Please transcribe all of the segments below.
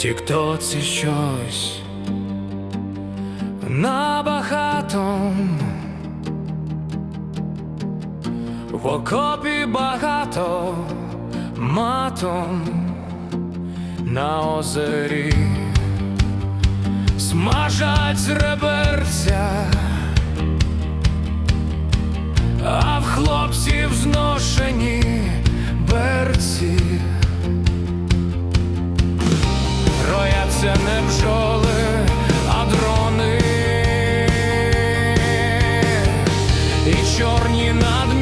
тіктоці щось набагато в окопі багато матом на озері смажать реберця. бояться не бджоли, а дрони і чорні надмі.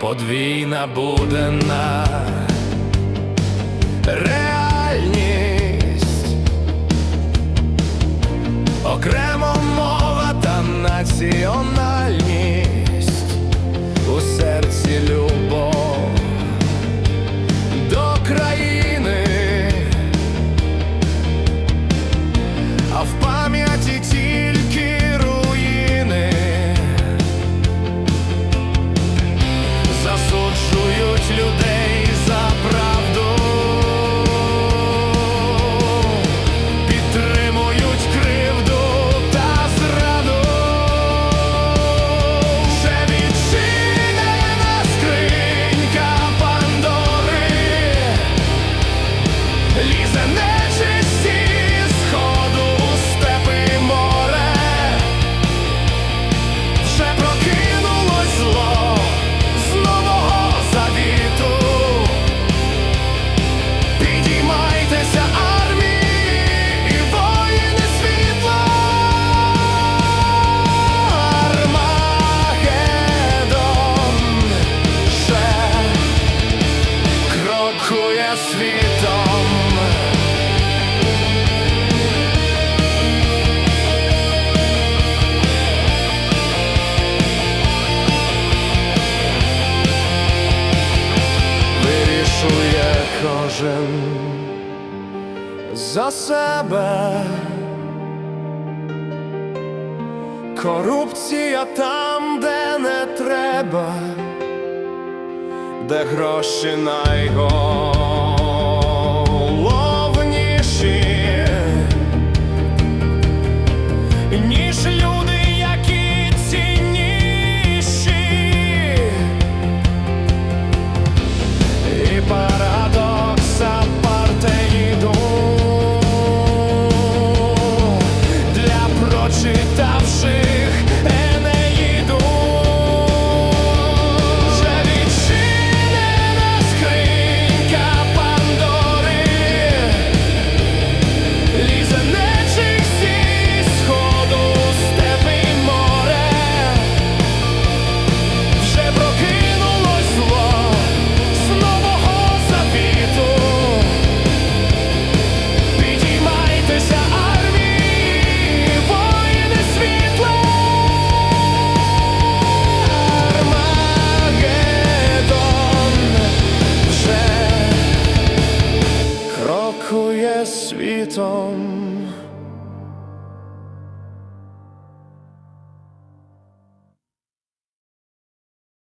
подвійна будена. світом. Вирішує кожен за себе. Корупція там, де не треба, де гроші найго. sweet home.